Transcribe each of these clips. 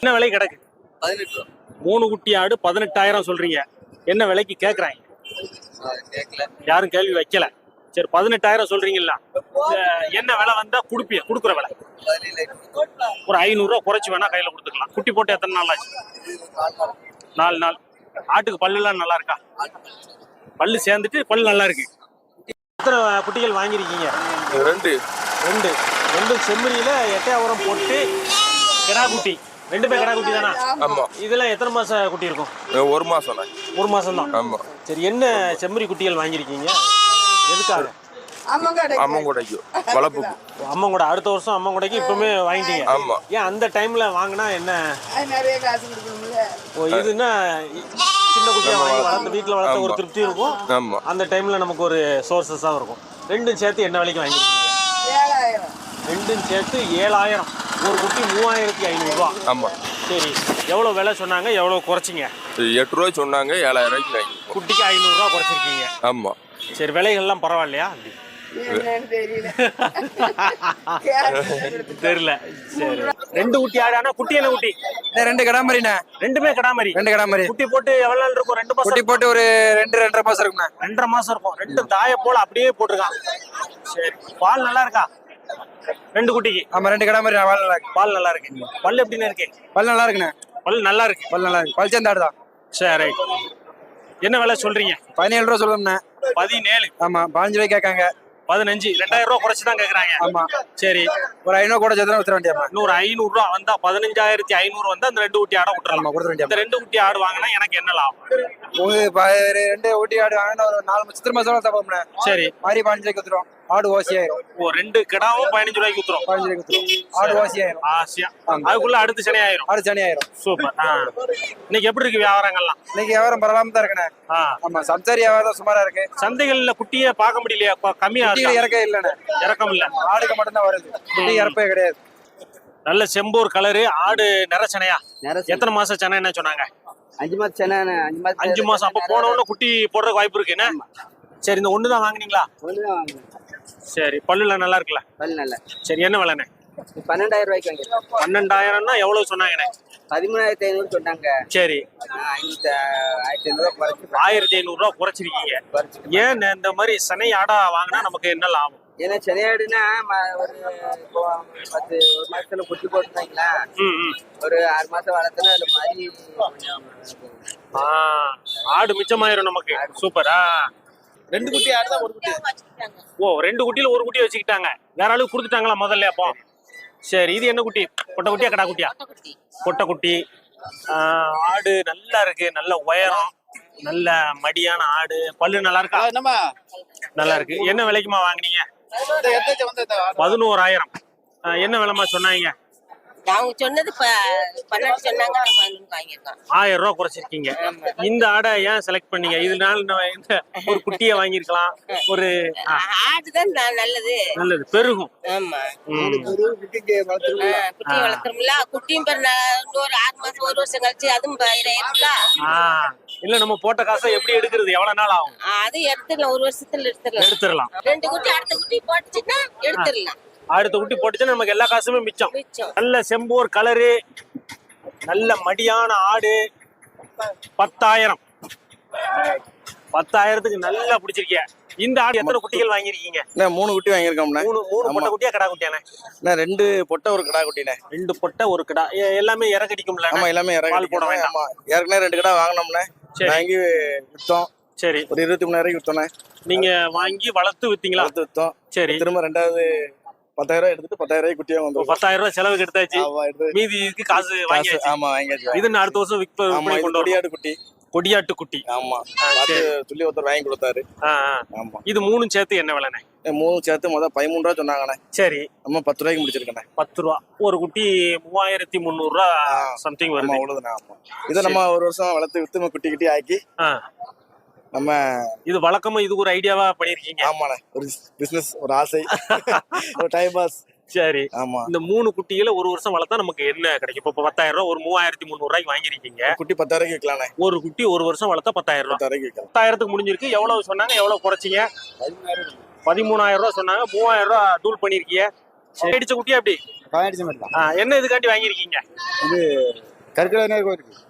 என்ன விலை கிடக்கு? பதினெட்டு மூணு குட்டி ஆடு பதினெட்டாயிரம் சொல்றீங்க. என்ன விலைக்கு கேக்குறாங்க? கேட்கல யாரும் கேள்வி வைக்கல. சரி பதினெட்டாயிரம் சொல்றீங்களா என்ன விலை வந்தா குடுப்பிய குடுக்குற விலை. ஒரு ஐநூறு ரூபா குறைச்சு வேணா கையில கொடுத்துக்கலாம். குட்டி போட்டு எத்தனை நாள் ஆச்சு? நாலு நாள். ஆட்டுக்கு பல்லுலாம் நல்லா இருக்கா? பல்லு சேர்ந்துட்டு பல்லு நல்லா இருக்கு. எத்தனை குட்டிகள் வாங்கியிருக்கீங்க? ரெண்டு. ரெண்டு. ரெண்டு செம்மறியில எட்டையாவரம் போட்டு கிடா குட்டி. ரெண்டுமே கிடா குட்டி தானா? ஆமா. இதெல்லாம் எத்தனை மாச குட்டி இருக்கும்? ஒரு மாசம் ஒரு மாசம் தான்? ஆமா. சரி என்ன செம்மறி குட்டிகள் வாங்கியிருக்கீங்க? எதுக்காக? அம்மன் கூடைக்கும் வளர்ப்புக்கு அம்மன் கூட அடுத்த வருஷம் அம்மன் கூடைக்கு இப்பவுமே வாங்கிட்டீங்க. ஆமா. ஏன் அந்த டைம்ல வாங்கினா என்ன? ஓ இதுன்னா சின்ன குட்டியா வாங்கி வளர்த்து வீட்டுல வளர்த்த ஒரு. திருப்தி இருக்கும். ஆமா. அந்த டைம்ல நமக்கு ஒரு சோர்சஸா இருக்கும். ரெண்டும் சேர்த்து என்ன விலைக்கு வாங்கிருக்கீங்க ரெண்டும் சேர்த்து ஏழாயிரம். ஒரு குட்டி மூவாயிரத்தி ஐநூறுரூவா ஆமா. சரி எவ்வளோ விலை சொன்னாங்க? எவ்வளோ குறைச்சிங்க? எட்டு ரூபாய் சொன்னாங்க ஏழாயிரம் ரூபாய்க்கு வாங்கி. குட்டிக்கு ஐநூறுரூவா குறைச்சிருக்கீங்க. ஆமா. சரி விலைகள்லாம் பரவாயில்லையா? தெரியல. தெரியல. சரி. ரெண்டு குட்டி ஆடானா குட்டி என்ன குட்டி? இந்த ரெண்டு கடாமரிண்ணே? ரெண்டுமே கிடாமரி. ரெண்டு கடாமரி. குட்டி போட்டு எவ்வளவு நாள் இருக்கும்? ரெண்டு மாசம் குட்டி போட்டு ஒரு ரெண்டு ரெண்டரை மாசம் இருக்குண்ணே. ரெண்டரை மாசம் இருக்கும். ரெண்டு தாய போல அப்படியே போட்டிருக்கான். சரி பால் நல்லா இருக்கா? ரெண்டு குட்டிக்கு. ஆமா ரெண்டு கடாமரி பல் நல்லா இருக்கு. பால் நல்லா இருக்கு. பல் எப்படின்னு இருக்கு? பல் நல்லா இருக்குண்ணே. பல் நல்லா இருக்கு. பல் நல்லா இருக்கு. பல் சேர்ந்தாடு தான். சரி ரைட் என்ன விலை சொல்றீங்க? பதினேழு ரூபா சொல்லுண்ணே பதினேழு. ஆமா பதினஞ்சு ரூபாய் கேட்காங்க. பதினஞ்சு ரெண்டாயிரம் ரூபா குறைச்சு தான் கேக்குறாங்க. ஆமா. சரி. ஒரு ஐநூறு கூட சேர்த்து வித்துற வேண்டியம்மா இன்னொரு ஐநூறு ரூபா வந்தா பதினஞ்சாயிரத்தி ஐநூறு வந்தா அந்த ரெண்டு குட்டி ஆட விட்டுறலாம் இந்த வேண்டியம்மா ரெண்டு குட்டி ஆடு வாங்கினா எனக்கு என்ன லாபம்? உங்களுக்கு ரெண்டு ஊட்டி ஆடு வாங்கினா ஒரு நாலு சித்திர மாசம் தப்போம்ண்ணே சரி. மாதிரி பதினஞ்சு ரூபாய்க்கு வித்துரும் ஆடு ஓசி ஆயிரும். ஓ ரெண்டு கிடாவும் பதினஞ்சு ரூபாய்க்கு ஊத்துறோம் பதினஞ்சு ரூபாய்க்கு வித்துரும் ஆடு ஓசி ஆயிரும். ஆசியா. அதுக்குள்ள அடுத்து சனி ஆயிரும். ஆடு சனி ஆயிரும். சூப்பர். இன்னைக்கு எப்படி இருக்கு வியாபாரங்கள்லாம்? இன்னைக்கு வியாபாரம் பரவாம தான் இருக்குண்ணே. ஆமா சம்சாரி வியாபாரம் சுமாரா இருக்கு. சந்தைகள்ல குட்டியே பார்க்க முடியலையா? கம்மியா குட்டிகள் இருக்கா இறக்க இல்லைண்ணே. இறக்கம் இல்ல. ஆடுக்கு மட்டும்தான் வருது. குட்டி இறப்பே கிடையாது. நல்ல செம்போர் கலரு. ஆடு நிறச்சனையா எத்தனை மாசம் சென்னை என்ன சொன்னாங்க? அஞ்சு மாசம் சென்னை அஞ்சு மாசம் அஞ்சு மாசம். அப்ப போன உடனே குட்டி போடுறதுக்கு வாய்ப்பு இருக்கு என்ன? சரி இந்த ஒண்ணுதான் வாங்குனீங்களா? ஒண்ணுதான் வாங்கினேன். சரி பல்லுல நல்லா இருக்குல்ல? பல் நல்ல சரி என்ன விலைண்ணே? பன்னெண்டாயிரம் ரூபாய்க்கு வாங்கிருக்கேன் பன்னெண்டாயிரம்னா எவ்வளவு சொன்னாங்கண்ணே? பதிமூணாயிரத்தி ஐநூறு சொன்னாங்க. சரி. ஐநூத்தி ஆயிரத்தி ஐநூறு குறைச்சு ஆயிரத்தி ஐநூறு ரூபா குறைச்சிருக்கீங்க. ஏன் இந்த மாதிரி சனை ஆடா வாங்கினா நமக்கு என்ன லாபம்? ஏன்னா சென்னையாடுனா ஒரு பத்து ஒரு மாசத்துல குட்டி போட்டுருந்தாங்களா. ஒரு ஆறு மாசம் வளர்த்தனா அது மாதிரி ஆடு மிச்சமாயிரும் நமக்கு. சூப்பரா. ரெண்டு குட்டி ஆடு தான் ஒரு குட்டி ஓ ரெண்டு குட்டியில ஒரு குட்டி வச்சுக்கிட்டாங்க. வேற ஆளுக்கு கொடுத்துட்டாங்களா முதல்ல அப்போ? சரி. இது என்ன குட்டி? கொட்டை குட்டியா கடா குட்டியா? கொட்டை. குட்டி. ஆடு நல்லா இருக்கு நல்ல உயரம் நல்ல மடியான ஆடு. பல்லு நல்லா இருக்கா? என்னம்மா? நல்லா இருக்கு. என்ன விலைக்குமா வாங்குனீங்க? இந்த எத்தனை வந்து இந்த பதினோராயிரம். என்ன விலைமா சொன்னாங்க? அவங்க சொன்னது பன்னெண்டு சொன்னாங்க வாங்கியிருக்கோம். ஆயிரம் ரூபா குறைச்சிருக்கீங்க. இந்த ஆடை ஏன் செலக்ட் பண்ணீங்க? இதனால நம்ம இந்த ஒரு குட்டியை வாங்கியிருக்கலாம். ஒரு ஆ, ஆடுதான் ந- நல்லது. நல்லது. பெருகும். ஆமா. குட்டியும் பிற இன்னொரு ஆறு மாசம் ஒரு வருஷம் கழிச்சு அதுவும் இல்ல நம்ம போட்ட காசை எப்படி எடுக்கிறது? எவ்வளவு நாள் ஆகும்? அது எடுத்துடலாம். ஒரு வருஷத்துல எடுத்துடலாம். எடுத்துடலாம். ரெண்டு குட்டி அடுத்த குட்டி போட்டுச்சுன்னா எடுத்துடலாம். அடுத்த குட்டி போட்டுச்சுன்னா நமக்கு எல்லா காசுமே மிச்சம். நல்ல செம்போர் கலரு நல்ல மடியான ஆடு. பத்தாயிரம். பத்தாயிரத்துக்கு நல்லா பிடிச்சிருக்கிய. இந்த ஆடு எத்தனை குட்டிகள் வாங்கியிருக்கீங்க? அண்ணே மூணு குட்டி வாங்கியிருக்கோம்ண்ணே. மூணு மூணு. பொட்டை குட்டியா கடா குட்டியானே அண்ணே ரெண்டு பொட்டை ஒரு கடா குட்டிண்ணே. ரெண்டு பொட்டை ஒரு கடா. எல்லாமே இறக்கடிக்கும்ல ஆமா எல்லாமே இறங்கி போட வேண்டாம். ஆமா. ஏற்கனவே ரெண்டு கடை வாங்கினோம்ண்ணே. சரி. வாங்கி வித்தோம். சரி. ஒரு இருபத்தி மூணு வரைக்கும் வித்தோண்ணே நீங்க வாங்கி வளர்த்து வித்தீங்களா? வளர்த்து வித்தோம். சரி. திரும்ப ரெண்டாவது பத்தாயிரம் எடுத்துட்டு பத்தாயிரம் ரூபாய் குட்டியா ஒரு வந்தோம் பத்தாயிரம் ரூபாய் செலவுக்கு எடுத்தாச்சு மீதி இதுக்கு காசு வாங்கியாச்சு. ஆமா வாங்கியாச்சு. இது அடுத்த வருஷம் விற்ப கொண்டு குட்டி. கொடியாட்டு குட்டி. ஆமா. சொல்லி ஒருத்தர் வாங்கி கொடுத்தாரு. ஆமா. இது மூணும் சேர்த்து என்ன விலைண்ணே? மூணு சேர்த்து மொதல் பதிமூணு ரூபா சொன்னாங்கண்ணே. சரி. நம்ம பத்து ரூபாய்க்கு முடிச்சிருக்கேண்ணே. பத்து ரூபா ஒரு குட்டி மூவாயிரத்தி முந்நூறு ரூபா ஆ. சம்திங் வருது. அவ்வளவுதானே ஆமா. இதை நம்ம ஒரு வருஷம் வளர்த்து வித்து குட்டி குட்டி ஆக்கி. நம்ம இது வழக்கமா இது ஒரு ஐடியாவா பண்ணிருக்கீங்க. ஆமாண்ணே. ஒரு பிசினஸ் ஒரு ஆசை. ஒரு டைம் பாஸ் சரி. ஆமா. இந்த மூணு குட்டிகளை ஒரு வருஷம் வளர்த்தா நமக்கு என்ன கிடைக்கும்? இப்போ பத்தாயிரம் ரூபா ஒரு மூவாயிரத்தி முந்நூறு ரூபாய்க்கு வாங்கிருக்கீங்க குட்டி பத்தாயிரம் விற்கலாண்ணே ஒரு குட்டி ஒரு வருஷம் வளர்த்தா பத்தாயிரம் ரூபாய். பத்தாயிரத்துக்கு முடிஞ்சிருக்கு. எவ்வளவு சொன்னாங்க? எவ்வளவு குறைச்சிங்க? பதிமூணாயிரம் ரூபாய் சொன்னாங்க. மூவாயிரம் ரூபாய் டூல் பண்ணிருக்கீங்க சரி. அடிச்ச குட்டியா அப்படி? என்ன இதுக்காண்டி வாங்கியிருக்கீங்க? இது கற்கடை கோயிலுக்கு. கற்கடை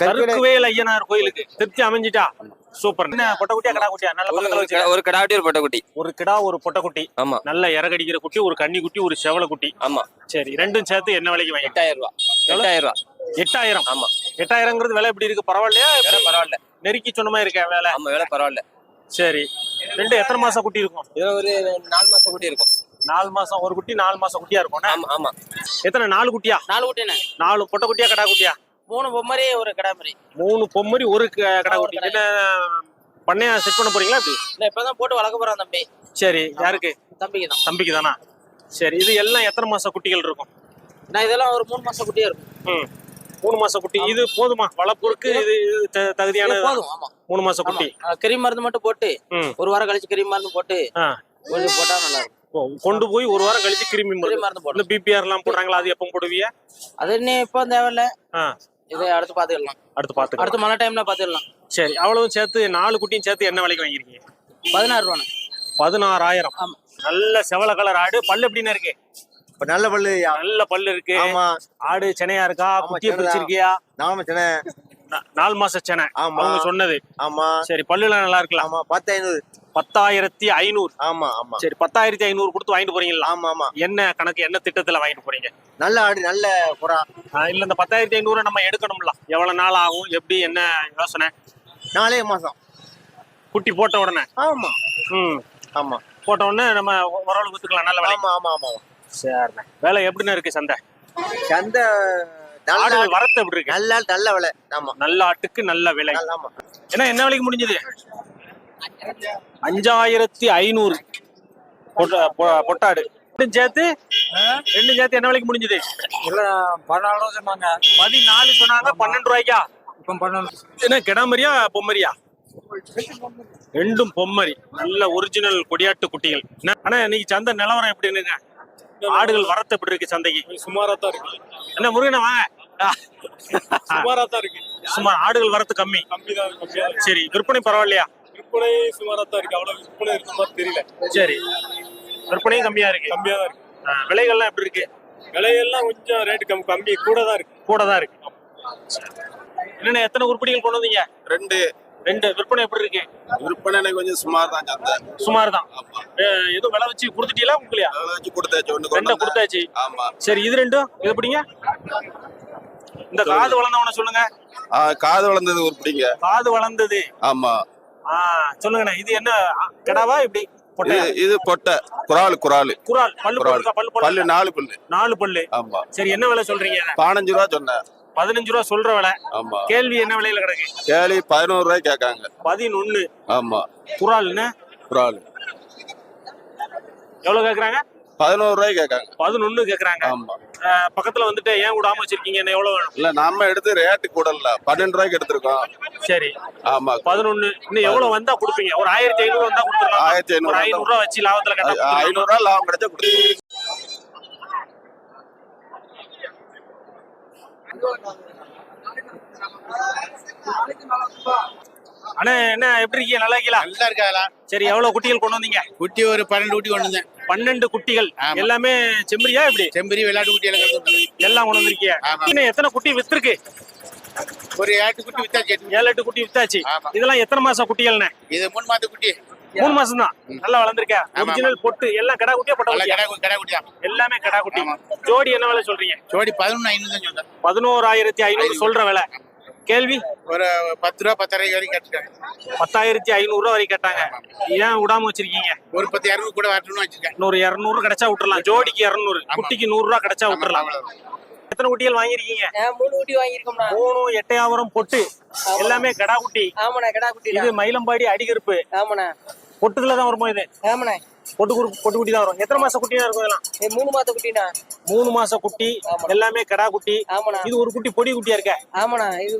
கருக்குவேல் ஐயனார் கோயிலுக்கு திருப்தி அமைஞ்சிட்டா? சூப்பர். என்ன பொட்டை குட்டியா கடா குட்டியா நல்ல பக்கத்துல வச்சு ஒரு கடாட்டி ஒரு பொட்டை ஒரு கிடா ஒரு பொட்டை குட்டி ஆமா. நல்ல இறகடிக்கிற குட்டி ஒரு கன்னி குட்டி ஒரு செவல குட்டி ஆமா. சரி ரெண்டும் சேர்த்து என்ன விலைக்கு வாங்கி எட்டாயிரம் ரூபா. எட்டாயிரம் ரூபா. எட்டாயிரம்? ஆமா. எட்டாயிரங்கிறது விலை எப்படி இருக்கு? பரவாயில்லையா? விலை பரவாயில்ல. நெருக்கி சொன்ன மாதிரி இருக்க வேலை? ஆமா விலை பரவாயில்ல. சரி. ரெண்டு எத்தனை மாசம் குட்டி இருக்கும்? இதுல ஒரு நாலு மாசம் குட்டி இருக்கும். நாலு மாசம் ஒரு குட்டி நாலு மாசம் குட்டியா இருக்கும் ஆமா ஆமா. எத்தனை? நாலு குட்டியா? நாலு குட்டிண்ணே. நாலு பொட்டை குட்டியா கடா குட்டியா மூணு பொம்மரி ஒரு கடை மாதிரி. மூணு பொம்மரி ஒரு க- கடா ஒரு என்ன பண்ணையா செட் பண்ண போறீங்களா அப்படி இல்ல இப்பதான் போட்டு வளர்க்க போறான் தம்பி. சரி யாருக்கு? தம்பிக்கு தான் தம்பிக்கு தானா சரி இது எல்லாம் எத்தனை மாச குட்டிகள் இருக்கும்? நான் இதெல்லாம் ஒரு மூணு மாசம் குட்டியா இருக்கும். ம். மூணு மாச குட்டி இது போதுமா? வளர்ப்புக்கு இது இது த- தகுதியான இது போதும் ஆமா. மூணு மாச குட்டி. ஆமா. கிருமி மருந்து மட்டும் போட்டு ம். ஒரு வாரம் கழிச்சு கிருமி மருந்து போட்டு ஆ. கொஞ்சம் போட்டா நல்லா இருக்கும் ஓ, கொண்டு போய் ஒரு வாரம் கழிச்சு கிருமி கிருமி மருந்து. மருந்து இந்த போடணும் பிபிஆர் எல்லாம் போடுறாங்களா? அது எப்போ போடுவீங்க அது இன்னும் இப்போ தேவையில்ல. ஆ. இதை அடுத்து பாத்துக்கலாம் அடுத்து பாத்துக்கலாம் அடுத்து மழை டைம்ல பாத்துக்கலாம் சரி அவ்வளவும் சேர்த்து நாலு குட்டியும் சேர்த்து என்ன விலைக்கு வாங்கிருக்கீங்க பதினாறு ரூபாண்ணே. பதினாறாயிரம். ஆமா. நல்ல செவல கலர் ஆடு. பல்லு எப்படின்னு இருக்கு? இப்ப நல்ல பல்லு நல்ல பல்லு இருக்கு. ஆமா. ஆடு சென்னையா இருக்கா? குட்டியை சென்னைதான். பிரிச்சிருக்கியா நாம சின்ன. நாலு மாச சென்னை. ஆமா. அவங்க சொன்னது. ஆமா. சரி பல்லுலாம் நல்லா இருக்கலாம். ஆமா பத்து ஐநூறு. பத்தாயிரத்தி ஐநூறு. ஆமா ஆமா. சரி பத்தாயிரத்தி ஐநூறு கொடுத்து வாங்கிட்டு போறீங்களா ஆமா ஆமா. என்ன கணக்கு என்ன திட்டத்துல வாங்கிட்டு போறீங்க? நல்ல ஆடு நல்ல புறா இல்ல இந்த பத்தாயிரத்தி ஐநூறு நம்ம எடுக்கணும்ல. எவ்வளவு நாள் ஆகும் எப்படி என்ன யோசனை? நாலே மாசம். குட்டி போட்ட உடனே? ஆமா. ம். ஆமா. போட்ட உடனே நம்ம ஓரளவு வித்துக்கலாம் நல்ல விலை ஆமா ஆமா ஆமா. சரிண்ணே. வேலை எப்படின்னு இருக்கு சந்தை? சந்த நல்ல ஆடு ஆடு, வரத்து எப்படி இருக்கு? நல்ல நல்ல விலை. ஆமா. நல்ல ஆட்டுக்கு நல்ல விலை. ஆமா. என்ன என்ன விலைக்கு முடிஞ்சது? அஞ்சாயிரத்தி ஐநூறு. பொட்டாடு. ரெண்டும் சேர்த்து ரெண்டும் சேர்த்து என்ன விலைக்கு முடிஞ்சது? இல்ல பதினாலு ரூபா சொன்னாங்க. பதினாலு சொன்னாங்க பன்னெண்டு ரூபாய்க்கா? இப்ப பண்ணணும் என்ன கிடாமரியா பொம்மரியா? ரெண்டும் பொம்மரி. நல்ல ஒரிஜினல் கொடியாட்டு குட்டிகள். ஆனா இன்னைக்கு சந்தை நிலவரம் எப்படின்னுங்க ஆடுகள் வரத்து எப்படி இருக்கு சந்தைக்கு? சுமாரா தான் இருக்கு. என்ன முருகனை வாங்க. சுமாரா தான் இருக்கு. சுமார் ஆடுகள் வரத்து கம்மி. கம்மி தான் சரி விற்பனை பரவாயில்லையா? விற்பனை சுமாரா தான் இருக்கு. அவ்வளவு விற்பனை இருக்க மாதிரி தெரியல. சரி. விற்பனையும் கம்மியா இருக்கு. கம்மியா தான் இருக்கு. ஆ, விலைகள்லாம் எப்படி இருக்கு? விலையெல்லாம் கொஞ்சம் ரேட் கம் கம்மி கூட தான் இருக்கு. கூட தான் இருக்கு. என்னென்ன எத்தனை உருப்படிகள் கொண்டு வந்தீங்க? ரெண்டு. ரெண்டு. விற்பனை எப்படி இருக்கு? விற்பனை கொஞ்சம் சுமார் தான் சந்தை சுமார் தான். எதுவும் விலை வச்சு கொடுத்துட்டீங்களா உங்களையா? அதை வச்சு கொடுத்தாச்சு ஒண்ணு ரெண்டை கொண்டு வந்தேன். கொடுத்தாச்சு. ஆமா. சரி இது ரெண்டும் இது எப்படிங்க இந்த காது வளர்ந்தவன சொல்லுங்க. ஆ, காது வளர்ந்தது உருப்பிடிங்க. காது வளர்ந்தது. ஆமா. சொல்லுங்கண்ணே இது என்ன கிடாவா இப்படி இது பொட்டை. குரால் குரால் குரால் பல்லு பல்லு நாலு பல்லு. நாலு பல்லு. ஆமா. சரி என்ன விலை சொல்றீங்க? பதினஞ்சு ரூபா சொன்னேன். பதினஞ்சு ரூபா சொல்ற விலை. ஆமா. கேள்வி என்ன விலையில கிடக்கு? கேலி பதினோரு ரூபாய் கேட்காங்க. பதினொன்னு. ஆமா. குரால்னு குரால் எவ்வளவு கேக்குறாங்க பதினோரு ரூபாய் கேட்காங்க. பதினொன்னு கேக்குறாங்க ஆமா. பக்கத்துல வந்துட்டு ஏன் விடாம வச்சிருக்கீங்க? என்ன எவ்வளவு வேணும்? இல்ல நம்ம எடுத்து ரேட்டு கூட இல்ல பன்னெண்டு ரூபாய்க்கு எடுத்திருக்கோம். சரி. ஆமா. பதினொன்னு. இன்னும் எவ்வளவு வந்தா கொடுப்பீங்க? ஒரு ஆயிரத்தி ஐநூறு வந்தா கொடுத்துடலாம்? ஆயிரத்தி ஐநூறு ஐநூறு ரூபா வச்சு லாபத்துல கட்ட ஐநூறு ரூபாய் லாபம் கிடைச்சா கொடு. அண்ணா என்ன எப்படி இருக்கீங்க? நல்லா இருக்கீங்களா? நல்லா இருக்காங்களா சரி எவ்வளவு குட்டிகள் கொண்டு வந்தீங்க? குட்டி ஒரு பன்னெண்டு குட்டி கொண்டு வந்தேன். பன்னெண்டு குட்டிகள். எல்லாமே செம்பரியா எப்படி? செம்பரி விளையாட்டு குட்டி எல்லாம் கொண்டு வந்திருக்கீங்க. இன்னும் எத்தனை குட்டி வித்திருக்கு? ஒரு ஏட்டு குட்டி வித்தாச்சு. எட்டு. ஏழு எட்டு குட்டி வித்தாச்சு. இதெல்லாம் எத்தனை மாசம் குட்டிகள்ண்ணே? இது மூணு மாத குட்டி. மூணு மாசம் தான் நல்லா வளர்ந்துருக்க. ஒரிஜினல் பொட்டு எல்லாம் கடா குட்டியா பொட்டை கடை கடை குட்டியா? எல்லாமே கடா குட்டி. ஜோடி என்ன விலை சொல்றீங்க? ஜோடி பதினொன்று ஐநூறு தான் சொல்றேன். பதினோராயிரத்தி ஐநூறு. சொல்ற விலை. கேள்வி? ஒரு பத்து ரூபா பத்தரை வரைக்கும் கேட்டுருக்காங்க பத்தாயிரத்தி ஐநூறு ரூபா வரைக்கும் கேட்டாங்க. ஏன் விடாம வச்சிருக்கீங்க? ஒரு பத்து இரநூறு கூட வரணும்னு வச்சிருக்கேன் இன்னொரு இரநூறு கிடைச்சா விட்டுறலாம். ஜோடிக்கு இரநூறு. குட்டிக்கு நூறு ரூபா கிடைச்சா விட்டுறலாம். எத்தனை குட்டிகள் வாங்கியிருக்கீங்க? மூணு குட்டி வாங்கியிருக்கோம்ண்ணா மூணு எட்டையாவரம் பொட்டு. எல்லாமே கடா குட்டி. ஆமாண்ணா கடா குட்டி இது மயிலம்பாடி அடிகருப்பு. ஆமாண்ணா. பொட்டுக்குள்ள தான் வருமா இது? ஆமாண்ணா. பொட்டு பொட்டு குட்டி தான் வரும். எத்தனை மாச குட்டி தான் இருக்கும் இதெல்லாம்? இது மூணு மாத குட்டிண்ணா மூணு மாச குட்டி எல்லாமே கடா குட்டி. ஆமாண்ணா இது ஒரு குட்டி பொடி குட்டியா இருக்க? ஆமாண்ணா இது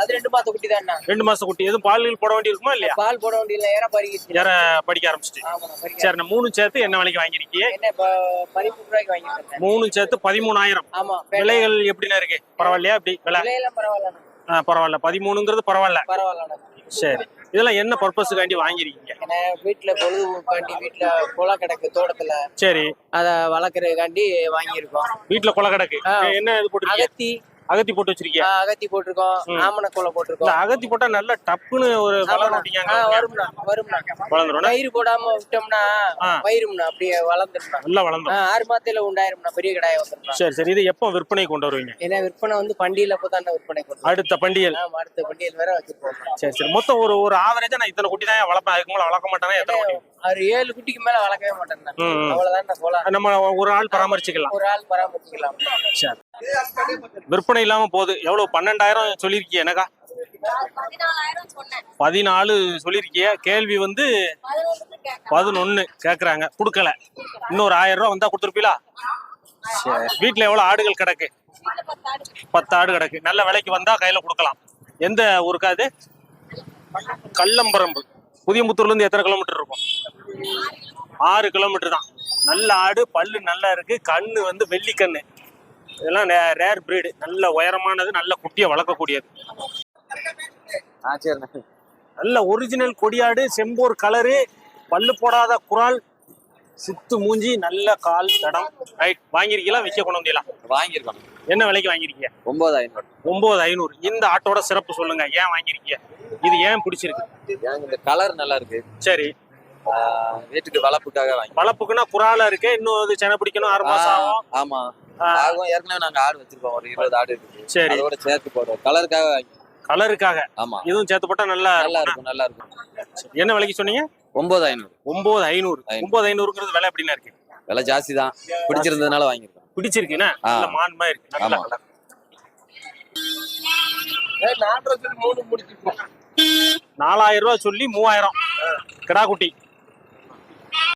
அது ரெண்டு மாத குட்டி தான்ண்ணா ரெண்டு மாச குட்டி. எதுவும் பால்கள் போட வேண்டி இருக்குமா இல்லையா? பால் போட வேண்டியதில்லை. ஏன்னா பறிக்கிச்சு யார படிக்க ஆரம்பிச்சிட்டு. சரி மூணு சேர்த்து என்ன விலைக்கு வாங்கிருக்கீங்க என்ன பதிமூணு ரூபாய்க்கு மூணு சேர்த்து பதிமூணாயிரம். ஆமா விலைகள் எப்படிண்ணா இருக்கு? பரவாயில்லையா? அப்படி விலை? ஆ, பரவாயில்ல. பதிமூணுங்கிறது பரவாயில்ல. பரவாயில்லண்ணா. சரி. இதெல்லாம் என்ன பர்பஸுக்காண்டி வாங்கிருக்கீங்க? வீட்டுல பொழுதுபோக்காண்டி வீட்டுல குளம் கிடக்கு தோட்டத்துல. சரி. அத வளர்க்கறதுக்காண்டி வாங்கியிருக்கோம். வீட்டுல கொலை கிடக்கு. என்ன இது போட்டுருக்கீங்க? அகத்தி. அகத்தி போட்டு வச்சிருக்கீங்க அகத்தி போட்டிருக்கோம். ஆமண இந்த போட்டிருக்கோம். அகத்தி போட்டா நல்ல டப்புன்னு ஒரு வரும்ண்ணா வரும்ண்ணா. வளர்ந்துரும் பயிர் போடாம விட்டோம்னா ஆ. பயிரும்ண்ணா அப்படியே வளர்ந்துரும்ண்ணா. நல்லா ஆ, வளர்ந்துரும் ஆறு மாதத்துல உண்டாயிரும்ண்ணா பெரிய கடாயம் வந்துரும்ண்ணா. சரி சரி. இது எப்போ விற்பனை கொண்டு வருவீங்க? ஏன்னா விற்பனை வந்து பண்டிகையில அப்போ தான் விற்பனை கொண்டு அடுத்த பண்டிகை ஆமா அடுத்த பண்டிகையில் வேற வச்சிருப்போம் சரி சரி. மொத்தம் ஒரு ஒரு ஆவரேஜா நான் இத்தனை குட்டி தான் வளர்ப்பேன். அதுக்கு மேல வளர்க்க மாட்டேன்னா எத்தனை குட்டி? அவர் ஏழு குட்டிக்கு மேல வளர்க்கவே மாட்டேன். அவ்வளவுதான் போலாம். நம்ம ஒரு ஆள் பராமரிச்சுக்கலாம். ஒரு ஆள் பராமரிச்சுக்கலாம். சரி. விற்பனை இல்லாம போகுது. எவ்வளவு? பன்னெண்டாயிரம் சொல்லிருக்கீங்க எனக்கா? பதினாலு சொல்லிருக்கீங்க கேள்வி வந்து பதினொன்னு கேக்குறாங்க. கொடுக்கல. இன்னொரு ஆயிரம் ரூபாய் வந்தா கொடுத்துருப்பீங்களா சரி வீட்டுல எவ்வளவு ஆடுகள் கிடக்கு? பத்து ஆடு கிடக்கு. நல்ல விலைக்கு வந்தா கையில கொடுக்கலாம். எந்த ஊருக்கா இது? கள்ளம்பரம்பு. புதியமுத்தூர்ல இருந்து எத்தனை கிலோமீட்டர் இருக்கும்? ஆறு கிலோமீட்டர். தான். நல்ல ஆடு பல்லு நல்லா இருக்கு. கண்ணு வந்து வெள்ளி கண்ணு இதெல்லாம் ரேர் பிரீடு நல்ல உயரமானது நல்ல குட்டியை வளர்க்கக்கூடியது. நல்ல ஒரிஜினல் கொடியாடு செம்போர் கலரு பல்லு போடாத குரால் சித்து மூஞ்சி நல்ல கால் தடம். ரைட் வாங்கிருக்கீங்களா விற்க கொண்டு வந்தீங்களா? வாங்கியிருக்கோம். என்ன விலைக்கு வாங்கிருக்கீங்க ஒன்பது ஐநூறு. ஒன்பது ஐநூறு. இந்த ஆட்டோட சிறப்பு சொல்லுங்க. ஏன் வாங்கிருக்கீங்க இது ஏன் பிடிச்சிருக்கு? இந்த கலர் நல்லா இருக்கு. சரி. வீட்டுக்கு வளர்ப்புக்காக வாங்கி வளர்ப்புக்குன்னா குறால இருக்கு. இன்னும் இது சென பிடிக்கணும். ஆறு மாசம் ஆகும். ஆமா. ஆகும். ஏற்கனவே நாங்க ஆடு வச்சிருக்கோம். ஒரு இருபது ஆடு இருக்கு சரி. அதோட சேர்த்து போடுறோம் கலருக்காக வாங்கி கலருக்காக ஆமா. இதுவும் சேர்த்து போட்டா நல்லா நல்லா இருக்கும். நல்லா இருக்கும். என்ன விலைக்கு சொன்னீங்க? ஒன்பது ஐநூறு. ஒன்பது ஐநூறு. ஒன்பது ஐநூறுங்கிறது விலை எப்படின்னா இருக்கு? விலை ஜாஸ்தி தான் பிடிச்சிருந்ததுனால வாங்கியிருக்கோம். பிடிச்சிருக்குன்னா. நல்ல மான்மா இருக்கு. நல்ல ஆமா. நாலாயிரம் ரூபாய் சொல்லி மூவாயிரம். கிடா குட்டி.